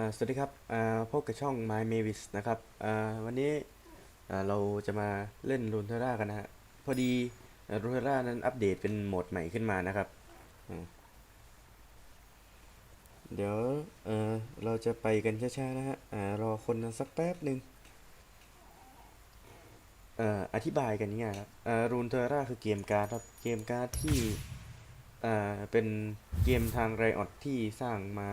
สวัสดีครับพบกับช่อง My Mavis นะครับวันนี้เราจะมาเล่น r u n e t e r r a กันนะฮะพอดี r u n e t e r r a นั้นอัปเดตเป็นโหมดใหม่ขึ้นมานะครับ เดี๋ยวเเราจะไปกันช้าๆนะฮะรอคนสักแป๊บหนึ่งออธิบายกันง่ายๆครับอ่า r u n e t e r r a คือเกมการ์ดครับเกมการ์ดที่เป็นเกมทางไรออดที่สร้างมา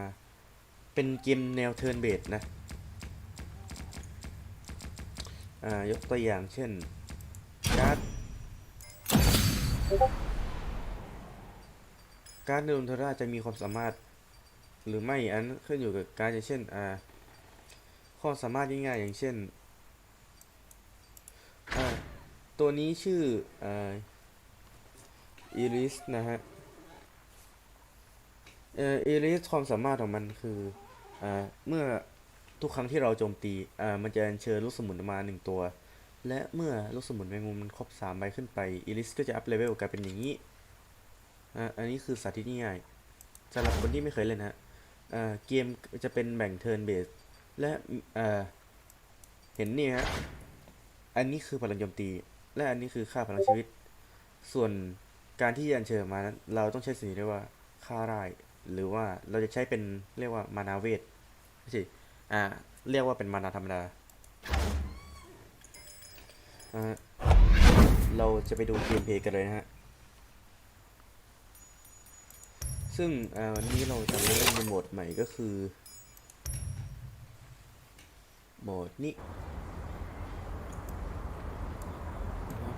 เป็นเกมแนวเทิร์นเบสนะ อ่า ยกตัวอย่างเช่นการ์ดการ์ดในอุนทราจะมีความสามารถ หรือไม่อันขึ้นอยู่กับการดอย่างเช่น อ่าข้อสามารถง่ายๆอย่างเช่น อ่า ตัวนี้ชื่อ อ่าอีริสนะฮะเอ่อเอลิสความสามารถของมันคือ เมื่อทุกครั้งที่เราโจมตีมันจะเชิญลูกสมุนมาหนึ่งตัว และเมื่อลูกสมุนแมงมุมมันครบสามใบขึ้นไปเอลิสก็จะอัพเลเวลกลายเป็นอย่างนี้อันนี้คือสาธิตง่ายๆสำหรับคนที่ไม่เคยเล่นฮะเกมจะเป็นแบ่งเทิร์นเบสและเห็นนี่ฮะ อันนี้คือพลังโจมตี และอันนี้คือค่าพลังชีวิต ส่วนการที่อัญเชิญมานั้นเราต้องใช้สิ่งที่เรียกว่าค่าราย หรือว่าเราจะใช้เป็นเรียกว่ามานาเวทไม่ใช่อ่าเรียกว่าเป็นมานาธรรมดาเราจะไปดูเกมเพย์กันเลยนะฮะ ซึ่งอ่าวันนี้เราจะเล่นในโหมดใหม่ก็คือ โหมดนี้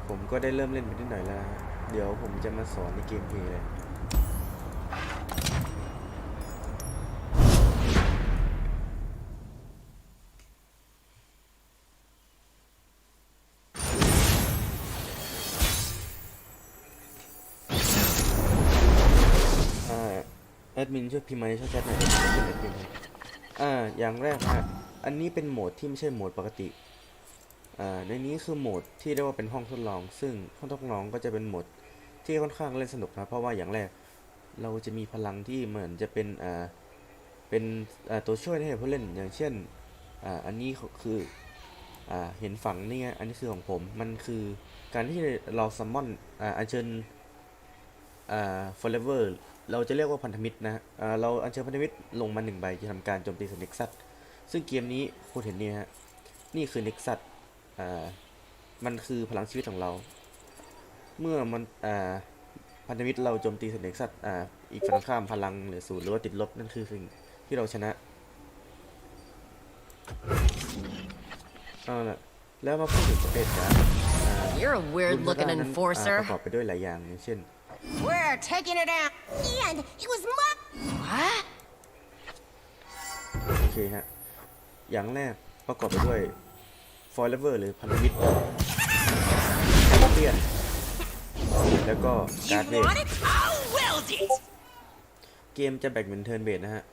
ผมก็ได้เริ่มเล่นไปนิดหน่อยแล้ว เดี๋ยวผมจะมาสอนในเกมเพย์เลย ดมินช่วยพิมพ์มาในช่องแชทหน่อยเดี๋ยวผมจะเล่นอ่าอย่างแรกฮะอันนี้เป็นโหมดที่ไม่ใช่โหมดปกติอ่าในนี้คือโหมดที่เรียกว่าเป็นห้องทดลอง ซึ่งห้องทดลองก็จะเป็นโหมดที่ค่อนข้างเล่นสนุกนะเพราะว่าอย่างแรกเราจะมีพลังที่เหมือนจะเป็นอ่าเป็นอ่าตัวช่วยให้ผู้เล่นอย่างเช่นอ่าอันนี้คืออ่าเห็นฝั่งนี่ไงอันนี้คือของผมมันคือการที่เราซัมมอนอ่าอัญเชิญอ่า forever เราจะเรียกว่าพันธมิตรนะฮะอ่าเราอัญเชิญพันธมิตรลงมาหนึ่งใบจะทำการโจมตีใส่เน็กซัสซึ่งเกมนี้คุณเห็นนี่ฮะ นี่คือเน็กซัสอ่ามันคือพลังชีวิตของเรา เมื่อมันอ่าพันธมิตรเราโจมตีใส่เน็กซัสอ่าอีกฝั่งข้ามพลังเหลือศูนย์หรือว่าติดลบนั่นคือสิ่งที่เราชนะเอาล่ะแล้วมาพูดถึงสเปซการ์ดอ่า You're a รุ่ weird น looking นั้นอ่า enforcer. ประกอบไปด้วยหลายอย่างอย่างเช่น We're taking it out. And it was my. What? โอเคฮะ อย่างแรกประกอบไปด้วย forever หรือพันธมิตรเปียนแล้วก็การ์ดเวท Want it? I'll weld it. เกมจะแบ่งเป็นเทิร์นเบสนะฮะ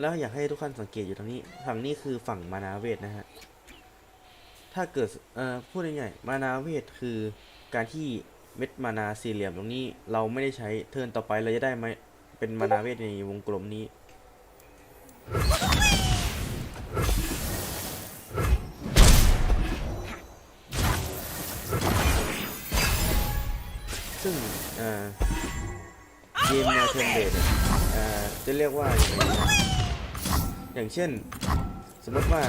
แล้วอยากให้ทุกท่านสังเกตอยู่ตรงนี้ ฝั่งนี้คือฝั่งมานาเวทนะฮะ ถ้าเกิด เอ่อ พูดง่ายๆมานาเวทคือการที่ เม็ดมานาสี่เหลี่ยมตรงนี้ เราไม่ได้ใช้เทิร์นต่อไปเราจะได้ไหมเป็นมานาเวทในวงกลมนี้ ซึ่งเอ่อเกมแนวเทิร์นเบสเนี่ยเอ่อจะเรียกว่าอย่างไรอย่างเช่น สมมติว่า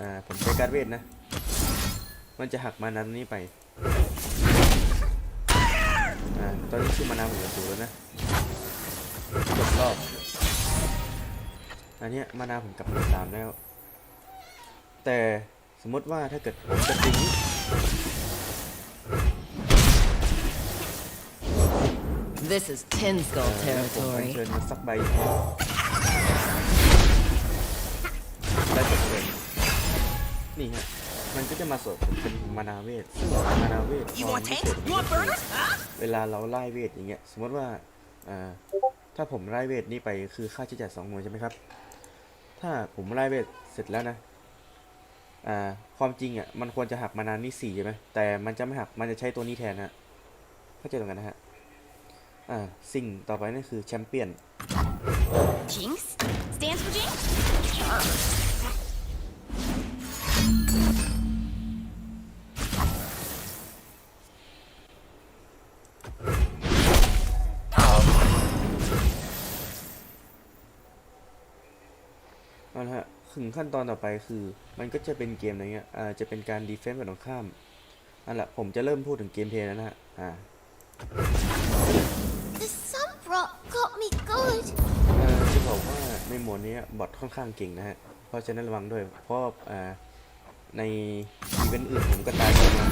อ่าผมใช้การเวทนะ มันจะหักมานาตรงนี้ไป อ่าตอนนี้คือมานาผมเหลือศูนย์แล้วนะจบรอบอันเนี้ยมานาผมกลับมาเหลือสามแล้ว แต่สมมติว่าถ้าเกิดผมจะทิ้ง This is Tin เอ่ Skull อแล้วผมอัญ territory. เชิญมาสักใบได้จบเลยนี่ฮะ มันก็จะมาสวดผมเป็นมานาเวทซึ่งมานาเวท You ควา want มพิเศ tanks? ษ You want burners? Huh? เวลาเราไล่เวทอย่างเงี้ยสมมติว่าอ่าถ้าผมไล่เวทนี้ไปคือค่าใช้จ่ายสองหน่วยใช่ไหมครับ ถ้าผมไล่เวทเสร็จแล้วนะอ่าความจริงอะมันควรจะหักมานานนี่สี่ใช่ไหมแต่มันจะไม่หักมันจะใช้ตัวนี้แทนนะเข้าใจตรงกันนะฮะอ่าสิ่งต่อไปนั่นคือแชมเปี้ยน Jinx? Stands for Jinx? ขั้นตอนต่อไปคือ มันก็จะเป็นเกมอะไรเงี้ยอ่าจะเป็นการดีเฟนส์แบบตรงข้ามอันละผมจะเริ่มพูดถึงเกมเพลย์แล้วนะฮะอ่า The sunbrock got me good. เอ่อจะบอกว่าในโหมดนี้บอทค่อนข้างเก่งนะฮะ เพราะฉะนั้นระวังด้วย เพราะอ่าในอีเวนต์อื่นผมก็ตายไปมา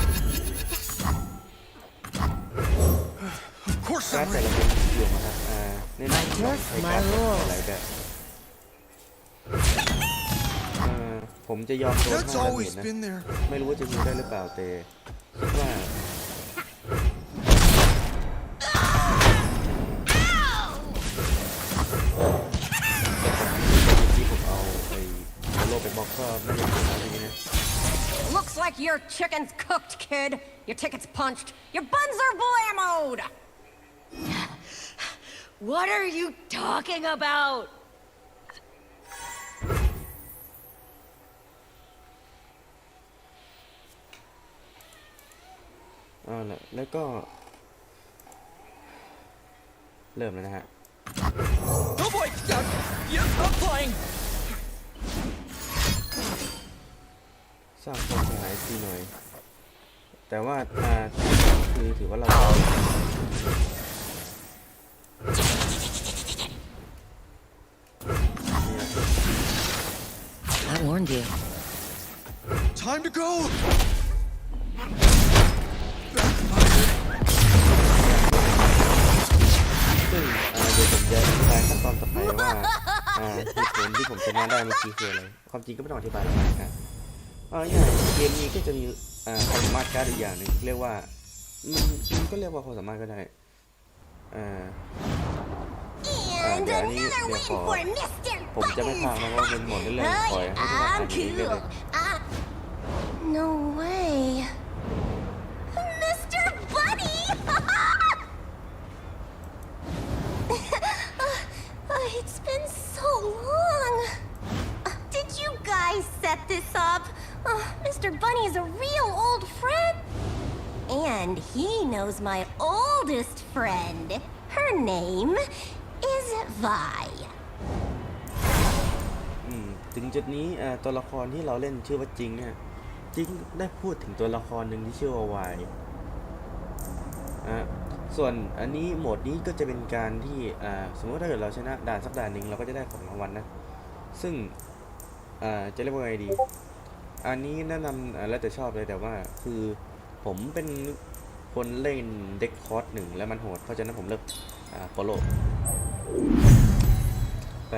Of course การ์ด I'm แต่ ready. ละเป็นอยู่มาครับอ่าในนั้นผม Adjust ใช้ my การ์ด rules หลายแบบ ผมจะยอมโดน That's ห้าดาเม always จนะ been there. ไม่รู้ว่าจะฮิวได้หรือเปล่าแต่คิดว่าที่ผมเอาไอ้โซโลไปบล็อกก็ไม่ได้เป็นอะไรนะ Looks like your chicken's cooked, kid. Your ticket's punched. Your buns are blammoed. What are you talking about? เอาละแล้วก็ เริ่มแล้วนะฮะ Oh boy! Uh, yeah, I'm playing. สร้างความเสียหายทีหน่อย แต่ว่าอ่าคือถือว่าเราเนี่ย I warned you. Time to go. ที่ผมชนะได้เมื่อกี้คืออะไร ความจริงก็ไม่ต้องอธิบายหรอกนะครับอ่าอย่างเกมนี้ก็จะมีอ่าความสามารถการ์ดอีกอย่างหนึ่งเรียกว่ามันมันก็เรียกว่าความสามารถก็ได้อ่า And yeah, I another need- yeah, win for- for Mr. ผมจะไม่พากนะว่าเป็นหมดเรื่องๆปล่อยให้ทุกคนอ่าน I'm เองได้เลย cool. Uh, no way. Set this up? Uh, Mr. Bunny is a real old friend. And he knows my oldest friend. Her name is Vi. อืมถึงจุดนี้อ่าตัวละครที่เราเล่นชื่อว่าจิงเนี่ยจิงได้พูดถึงตัวละครหนึ่งที่ชื่อว่าวายอะส่วนอันนี้โหมดนี้ก็จะเป็นการที่อ่าสมมติถ้าเกิดเราชนะด่านสักด่านหนึ่งเราก็จะได้ของรางวัลนะ ซึ่ง อ่าจะเรียกว่าไงดี อันนี้แนะนำแล้วแต่ชอบเลยแต่ว่าคือผมเป็นคนเล่นเด็กคอร์สหนึ่งแล้วมันโหด เพราะฉะนั้นผมเลือกอ่าโปโลไป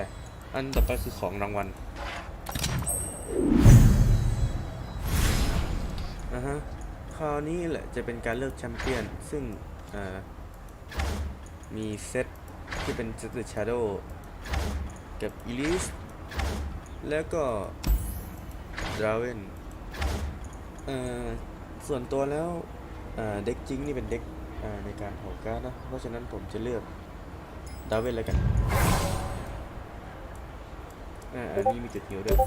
อันต่อไปคือของรางวัลอ่าฮะคราวนี้แหละจะเป็นการเลือกแชมเปี้ยน ซึ่งอ่ามีเซตที่เป็นเซต The Shadow กับ Elise แล้วก็ดราเอ่อส่วนตัวแล้วเด็กจิงนี่เป็นเด็กในการเผาการนะ เพราะฉะนั้นผมจะเลือก Draven แล้วกัน อ่าอันนี้มีจุดหิวด้วย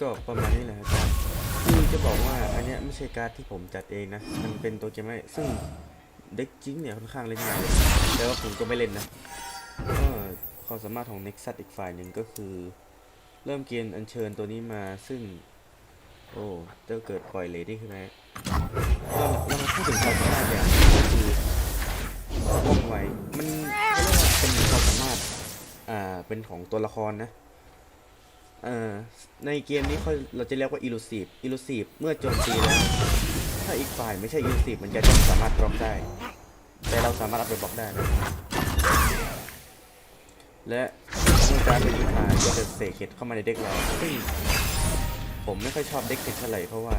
ก็ประมาณนี้แหละครับคือจะบอกว่าอันเนี้ยไม่ใช่การ์ดที่ผมจัดเองนะ มันเป็นตัวเกมไม่ซึ่งเด็กจิงเนี่ยค่อนข้างเล่นง่ายเลยแต่ว่าผมก็ไม่เล่นนะก็ความสามารถของ Nexus อีกฝ่ายหนึ่งก็คือ เริ่มเกณฑ์อัญเชิญตัวนี้มาซึ่ง โอ้จะเกิดปล่อยเลดี้ขึ้นไหมเราเรามาพูดถึงความสามารถอย่างก็คือว่องไวมันเรียกว่าเป็นความสามารถอ่าเป็นของตัวละครนะ ในเกมนี้เขาเราจะเรียกว่า elusive elusive เมื่อโจมตีแล้ว ถ้าอีกฝ่ายไม่ใช่ elusive มันจะต้องสามารถบล็อกได้ แต่เราสามารถเอาไปบล็อกได้นะและเมื่อการเป็นยุทธาก็จะเสกเห็ดเข้ามาในเด็กเราซึ่งผมไม่ค่อยชอบเด็กเห็ดเท่าไหร่เพราะว่า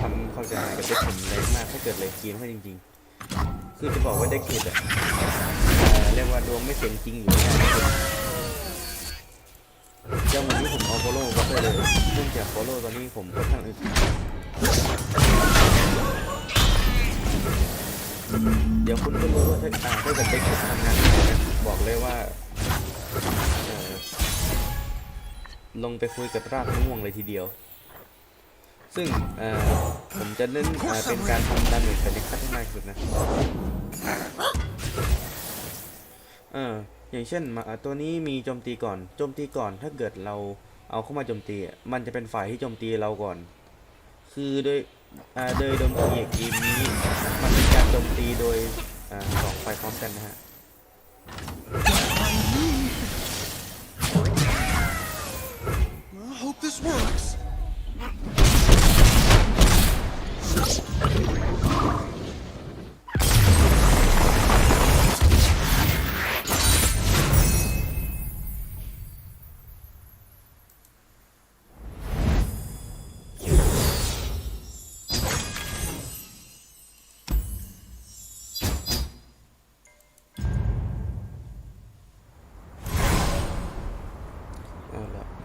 ทำเข้าใจกับเด็กผมแรงมากถ้าเกิดเลยกีนให้จริง ๆ คือจะบอกว่าเด็กเห็ดอะเรียกว่าดวงไม่เสียงจริงอยู่ง่ ยที่สุดเจ้าวันนี้ผมเอาโฟโล่บล็อกได้เลยเนื่องจากโฟโล่ตอนนี้ผมค่อนข้างอึดเดี๋ยวคุณก็รู้ว่าถ้าอาถ้าเกิดเด็กทำงานยังไงนะบอกเลยว่าเอ่อลงไปคุยกับรากม่วงเลยทีเดียว ซึ่งเอ่อผมจะเล่นอ่าเป็นการทำดาเมจกับเด็กคัดให้มากที่สุดนะเออ อย่างเช่นตัวนี้มีโจมตีก่อนโจมตีก่อนถ้าเกิดเราเอาเข้ามาโจมตี มันจะเป็นฝ่ายที่โจมตีเราก่อน คือโดยโดยโดมตีเกมนี้มันเป็นการโจมตีโดยอสองฝ่ายพร้อมกันนะฮะ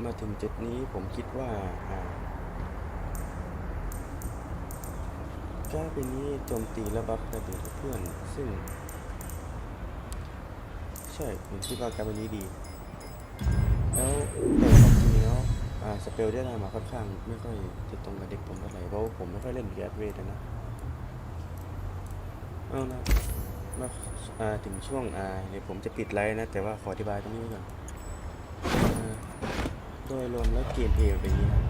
มาถึงจุดนี้ผมคิดว่าอ่าการเป็นนี้โจมตีและบัฟได้ดีกับเพื่อน ซึ่ง ใช่ผมคิดว่าการเป็นนี้ดี แล้วแต่ความจริงแล้วสเปลที่ได้มาค่อนข้างไม่ค่อยจะตรงกับเด็กผมเท่าไหร่เพราะผมไม่ค่อยเล่นเบียดเวทนะเอาละมาาถึงช่วงเดี๋ยวผมจะปิดไลฟ์นะ แต่ว่าขออธิบายตรงนี้ก่อน ดยรวมแล้วเกมเพลย์เป็นอย่างนี้ครับ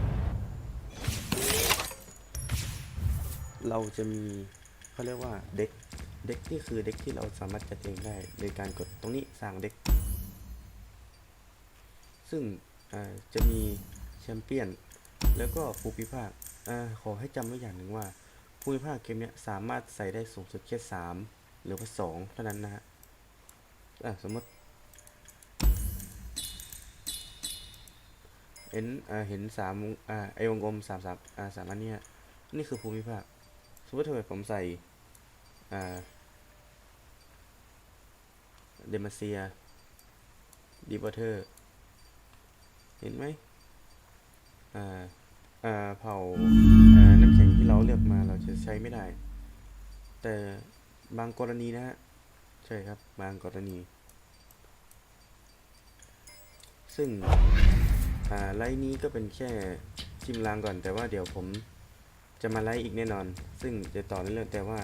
เราจะมีเขาเรียกว่าเด็กเด็กนี่คือเด็กที่เราสามารถจัดเองได้โดยการกดตรงนี้สร้างเด็ก ซึ่งจะมีแชมเปี้ยน แล้วก็ภูมิภาคอ่าขอให้จำไว้อย่างหนึ่งว่าภูมิภาคเกมนี้สามารถใส่ได้สูงสุดแค่สามหรือว่าสองเท่านั้นนะฮะสมมติ เห็นอ่าเห็นสามวงอ่าไอวงกลมสามสามอ่าสามอันเนี้ยนี่คือภูมิภาคสมมติถ้าผมใส่อ่าเดมาเซียดีบอเทอร์เห็นไหมอ่าอ่าเผ่าอ่าน้ำแข็งที่เราเลือกมาเราจะใช้ไม่ได้ แต่บางกรณีนะฮะใช่ครับบางกรณี ซึ่ง อ่าไลน์นี้ก็เป็นแค่ชิมลางก่อน แต่ว่าเดี๋ยวผมจะมาไลฟ์อีกแน่นอน ซึ่งจะต่อเรื่องแต่ว่า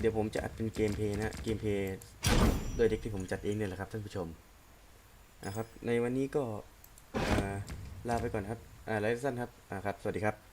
เดี๋ยวผมจะอัดเป็นเกมเพย์นะเกมเพย์โดยเด็กที่ผมจัดเองเนี่ยแหละครับท่านผู้ชมนะครับ ในวันนี้ก็ลาไปก่อนครับไลฟ์สั้นครับครับ สวัสดีครับ